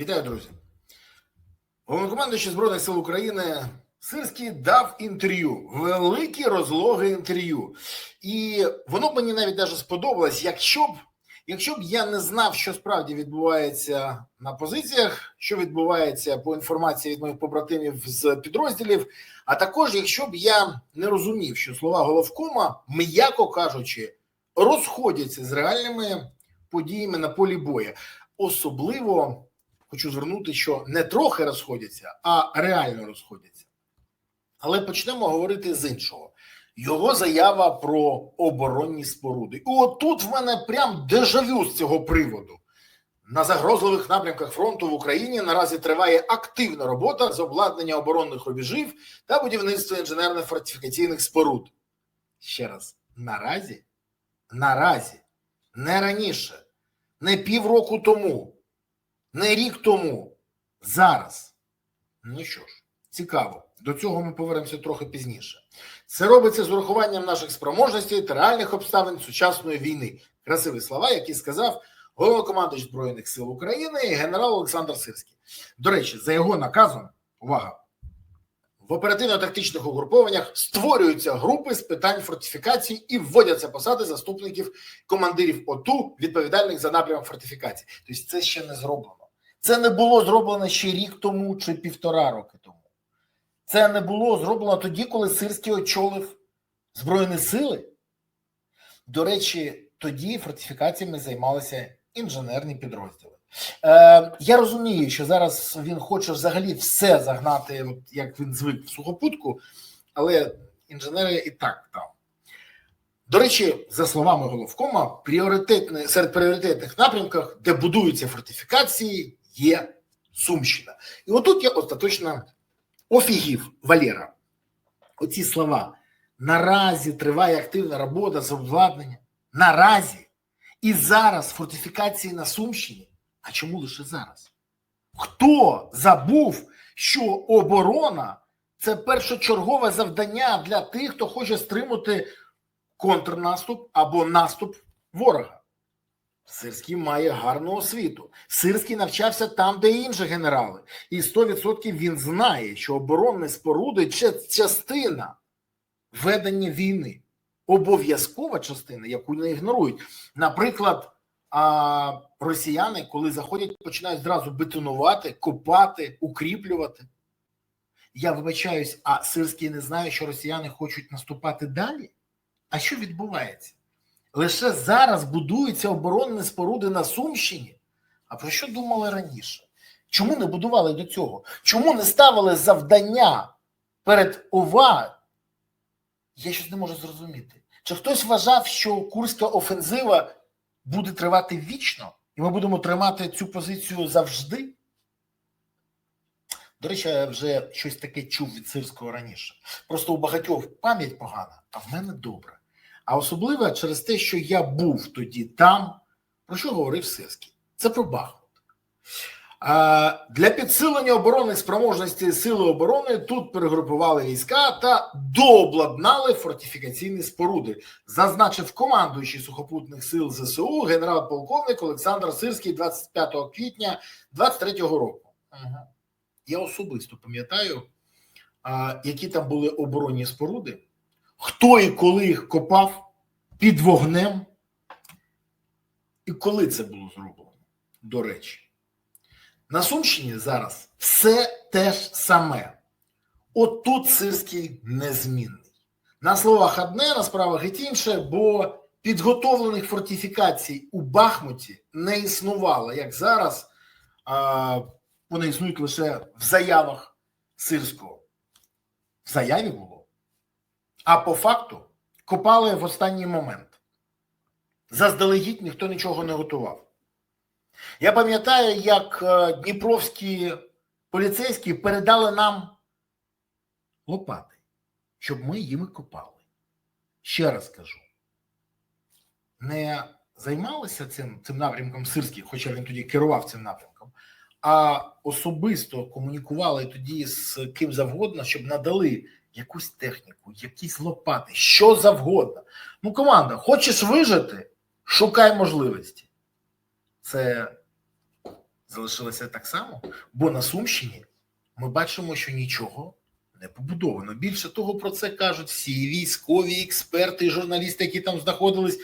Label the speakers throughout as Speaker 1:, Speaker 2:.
Speaker 1: Вітаю, друзі. Головнокомандуючий Збройних сил України Сирський дав інтерв'ю, велике розлоге інтерв'ю. І воно б мені навіть даже сподобалось, якщо б, якщо б я не знав, що справді відбувається на позиціях, що відбувається по інформації від моїх побратимів з підрозділів. А також, якщо б я не розумів, що слова головкома, м'яко кажучи, розходяться з реальними подіями на полі бою. Особливо хочу звернути, що не трохи розходяться, а реально розходяться. Але почнемо говорити з іншого. Його заява про оборонні споруди. І отут в мене прям дежавю з цього приводу. На загрозливих напрямках фронту в Україні наразі триває активна робота з обладнання оборонних рубежів та будівництва інженерних фортифікаційних споруд. Ще раз, наразі, наразі, не раніше, не півроку тому, не рік тому, зараз. Ну що ж, цікаво. До цього ми повернемося трохи пізніше. Це робиться з урахуванням наших спроможностей та реальних обставин сучасної війни. Красиві слова, які сказав головнокомандуючий Збройних сил України генерал Олександр Сирський. До речі, за його наказом, увага, в оперативно-тактичних угрупованнях створюються групи з питань фортифікацій і вводяться посади заступників командирів ОТУ, відповідальних за напрямок фортифікації. Тобто, це ще не зроблено. Це не було зроблено ще рік тому чи півтора роки тому. Це не було зроблено тоді, коли Сирський очолив Збройні сили. До речі, тоді фортифікаціями займалися інженерні підрозділи. Е, я розумію, що зараз він хоче взагалі все загнати, от як він звик в сухопутку, але інженери і так там. До речі, за словами головкома, пріоритетне, серед пріоритетних напрямках, де будуються фортифікації, є Сумщина. І отут я остаточно офігів Валера. Оці слова. Наразі триває активна робота з обладнання. Наразі. І зараз фортифікації на Сумщині. А чому лише зараз? Хто забув, що оборона це першочергове завдання для тих, хто хоче стримати контрнаступ або наступ ворога? Сирський має гарну освіту. Сирський навчався там, де інші генерали. І 100% він знає, що оборонні споруди частина ведення війни. Обов'язкова частина, яку не ігнорують. Наприклад, росіяни, коли заходять, починають зразу бетонувати, копати, укріплювати. Я вибачаюсь, а Сирський не знає, що росіяни хочуть наступати далі. А що відбувається? Лише зараз будуються оборонні споруди на Сумщині. А про що думали раніше? Чому не будували до цього? Чому не ставили завдання перед ОВА? Я щось не можу зрозуміти. Чи хтось вважав, що Курська офензива буде тривати вічно, і ми будемо тримати цю позицію завжди? До речі, я вже щось таке чув від Сирського раніше. Просто у багатьох пам'ять погана, а в мене добра. А особливо через те, що я був тоді там, про що говорив Сирський? Це про Бахмут. Для підсилення оборонних спроможностей Сили оборони тут перегрупували війська та дообладнали фортифікаційні споруди, зазначив командуючий сухопутних сил ЗСУ генерал-полковник Олександр Сирський 25 квітня 23 року. Я особисто пам'ятаю, які там були оборонні споруди, хто і коли їх копав під вогнем, і коли це було зроблено, до речі. На Сумщині зараз все те ж саме. От тут Сирський незмінний. На словах одне, на справах геть інше, бо підготовлених фортифікацій у Бахмуті не існувало, як зараз. А, вони існують лише в заявах Сирського. В заяві було. А по факту копали в останній момент. Заздалегідь ніхто нічого не готував. Я пам'ятаю, як е, дніпровські поліцейські передали нам лопати, щоб ми їми копали. Ще раз кажу, не займалися цим, цим напрямком Сирський, хоча він тоді керував цим напрямком, а особисто комунікували тоді з ким завгодно, щоб надали якусь техніку, якісь лопати, що завгодно. Ну, команда, хочеш вижити, шукай можливості. Це залишилася так само, бо на Сумщині ми бачимо, що нічого не побудовано. Більше того, про це кажуть всі військові експерти, журналісти, які там знаходились.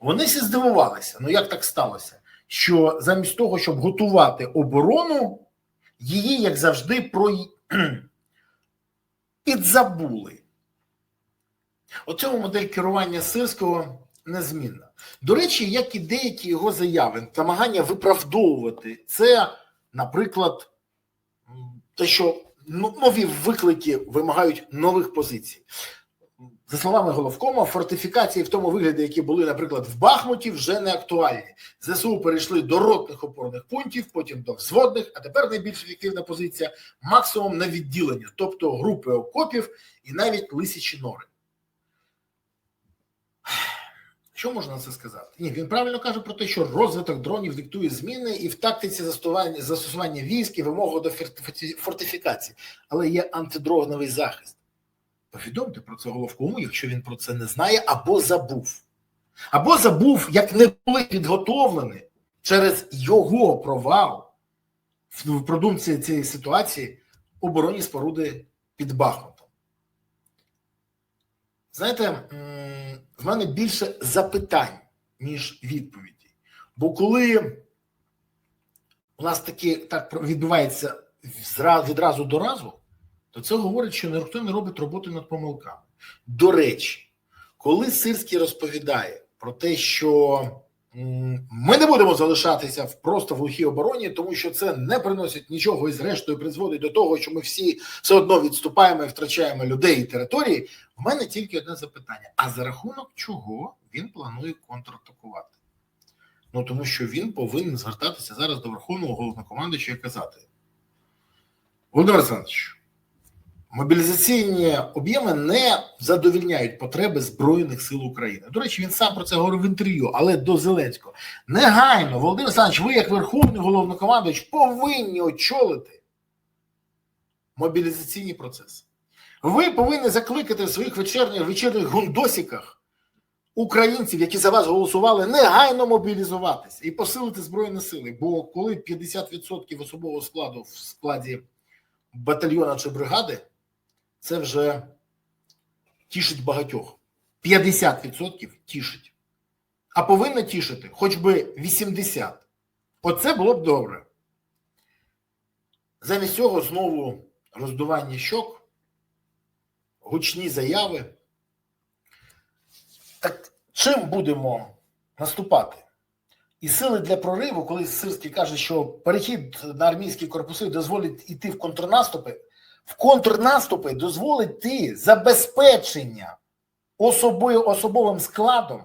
Speaker 1: Вони всі здивувалися. Ну як так сталося? Що замість того, щоб готувати оборону, її, як завжди, про підзабули. Оцьому модель керування сирського незмінна. До речі, як і деякі його заяви, намагання виправдовувати це, наприклад, те, що ну, нові виклики вимагають нових позицій. За словами головкома, фортифікації в тому вигляді, які були, наприклад, в Бахмуті, вже не актуальні. ЗСУ перейшли до ротних опорних пунктів, потім до взводних, а тепер найбільш ефективна позиція максимум на відділення, тобто групи окопів і навіть лисячі нори. Що можна на це сказати? Ні, він правильно каже про те, що розвиток дронів диктує зміни і в тактиці застосування, застосування військ і вимогу до фортифікації, але є антидроновий захист. Повідомте про це головкому, якщо він про це не знає, або забув. Або забув, як не були підготовлені через його провал в продумці цієї ситуації оборонні споруди під Бахмутом. Знаєте, в мене більше запитань, ніж відповідей. Бо коли у нас таки так відбувається відразу до разу, це говорить, що ніхто не робить роботи над помилками. До речі, коли Сирський розповідає про те, що ми не будемо залишатися в просто в глухій обороні, тому що це не приносить нічого і зрештою призводить до того, що ми всі все одно відступаємо і втрачаємо людей і території. В мене тільки одне запитання: а за рахунок чого він планує контратакувати? Ну тому що він повинен звертатися зараз до Верховного головнокомандуюча і казати: Володимир Олександрович, мобілізаційні об'єми не задовільняють потреби Збройних сил України. До речі, він сам про це говорив в інтерв'ю, але до Зеленського. Негайно, Володимир Олександрович, ви, як Верховний головнокомандуючий, повинні очолити мобілізаційні процеси. Ви повинні закликати в своїх вечірніх вечірніх гундосіках українців, які за вас голосували, негайно мобілізуватися і посилити збройні сили. Бо коли 50% особового складу в складі батальйона чи бригади, це вже тішить багатьох. 50% тішить. А повинно тішити хоч би 80%. Оце було б добре. Замість цього знову роздування щок, гучні заяви. Так чим будемо наступати? І сили для прориву, коли Сирський каже, що перехід на армійські корпуси дозволить йти в контрнаступи, в контрнаступи дозволить йти забезпечення особи, особовим складом,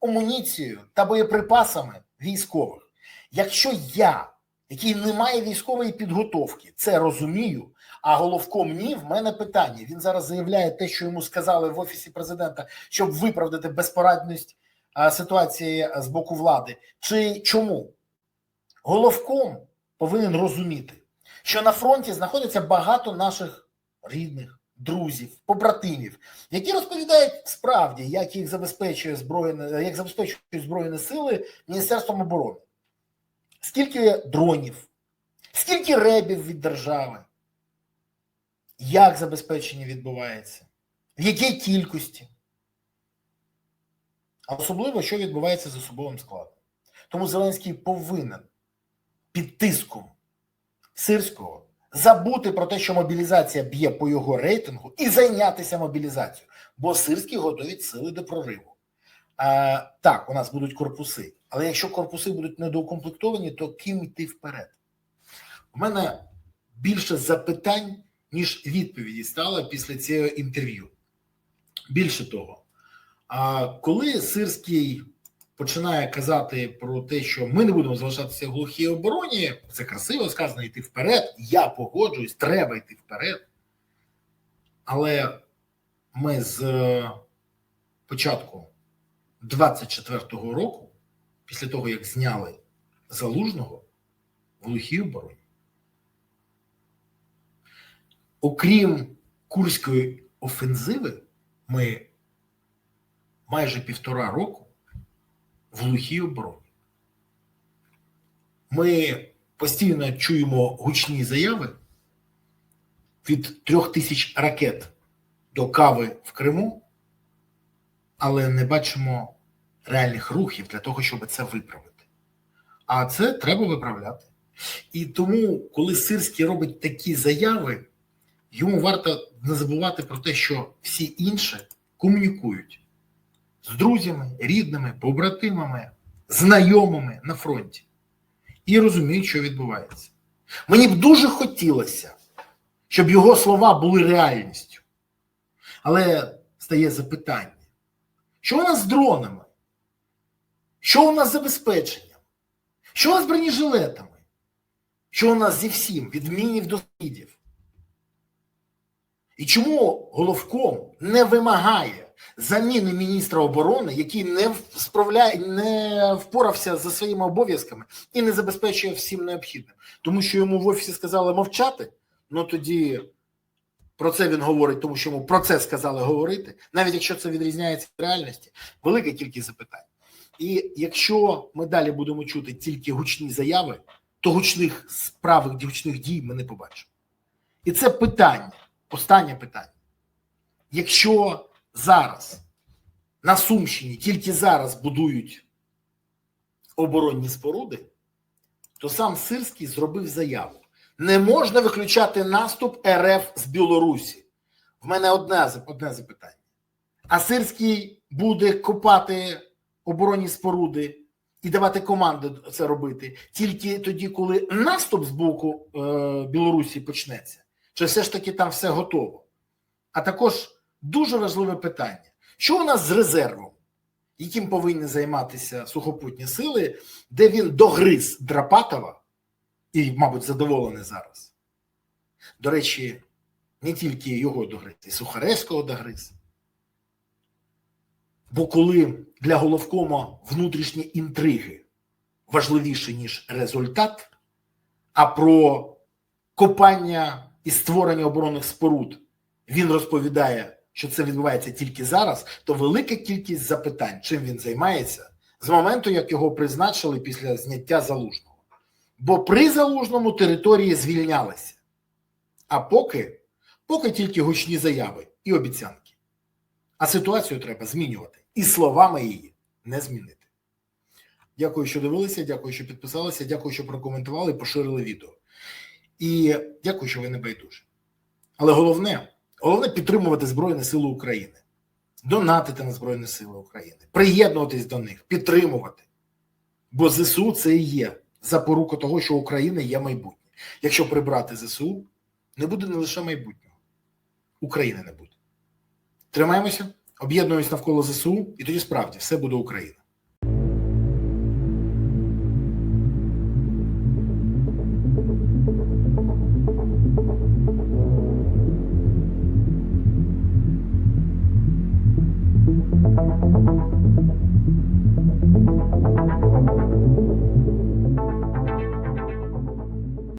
Speaker 1: амуніцією та боєприпасами військових. Якщо я, який не має військової підготовки, це розумію, а головком ні, в мене питання. Він зараз заявляє те, що йому сказали в офісі президента, щоб виправдати безпорадність ситуації з боку влади. Чи чому? Головком повинен розуміти, що на фронті знаходиться багато наших рідних, друзів, побратимів, які розповідають справді, як їх забезпечує збройне, як забезпечують збройні сили Міністерством оборони. Скільки дронів, скільки ребів від держави, як забезпечення відбувається, в якій кількості, а особливо, що відбувається з особовим складом. Тому Зеленський повинен під тиском сирського забути про те, що мобілізація б'є по його рейтингу, і зайнятися мобілізацією, бо сирські готують сили до прориву. А, так, у нас будуть корпуси, але якщо корпуси будуть недоукомплектовані, то ким йти вперед? У мене більше запитань, ніж відповіді стало після цього інтерв'ю. Більше того, коли Сирський починає казати про те, що ми не будемо залишатися в глухій обороні, це красиво сказано йти вперед. Я погоджуюсь, треба йти вперед. Але ми з е, початку 24-го року, після того, як зняли залужного в глухій обороні, окрім Курської офензиви, ми майже півтора року в глухій обороні. Ми постійно чуємо гучні заяви від трьох тисяч ракет до кави в Криму, але не бачимо реальних рухів для того, щоб це виправити. А це треба виправляти. І тому, коли Сирський робить такі заяви, йому варто не забувати про те, що всі інші комунікують з друзями, рідними, побратимами, знайомими на фронті і розуміють, що відбувається. Мені б дуже хотілося, щоб його слова були реальністю. Але стає запитання: що у нас з дронами? Що у нас з забезпеченням? Що у нас з бронежилетами? Що у нас зі всім, від мінів до скидів? І чому головком не вимагає заміни міністра оборони, який не справляє, не впорався за своїми обов'язками і не забезпечує всім необхідним? Тому що йому в офісі сказали мовчати, ну тоді про це він говорить, тому що йому про це сказали говорити, навіть якщо це відрізняється від реальності, велика кількість запитань. І якщо ми далі будемо чути тільки гучні заяви, то гучних справ, гучних дій ми не побачимо. І це питання, останнє питання. Якщо зараз на Сумщині тільки зараз будують оборонні споруди, то сам Сирський зробив заяву. Не можна виключати наступ РФ з Білорусі. В мене одне, одне запитання. А Сирський буде копати оборонні споруди і давати команди це робити тільки тоді, коли наступ з боку е, Білорусі почнеться, чи все ж таки там все готово? А також дуже важливе питання: що у нас з резервом, яким повинні займатися сухопутні сили, де він догриз Драпатова і, мабуть, задоволений зараз? До речі, не тільки його догриз, і Сухаревського догриз. Бо коли для головкома внутрішні інтриги важливіші, ніж результат, а про копання і створення оборонних споруд він розповідає, що це відбувається тільки зараз, то велика кількість запитань, чим він займається, з моменту, як його призначили після зняття залужного. Бо при залужному території звільнялися. А поки, поки тільки гучні заяви і обіцянки. А ситуацію треба змінювати і словами її не змінити. Дякую, що дивилися. Дякую, що підписалися. Дякую, що прокоментували поширили відео. І дякую, що ви не байдужі. Але головне, головне підтримувати Збройні Сили України, донатити на Збройні Сили України, приєднуватись до них, підтримувати. Бо ЗСУ це і є запорука того, що Україна є майбутнє. Якщо прибрати ЗСУ, не буде не лише майбутнього, України не буде. Тримаємося. Об'єднуємось навколо ЗСУ, і тоді справді все буде Україна.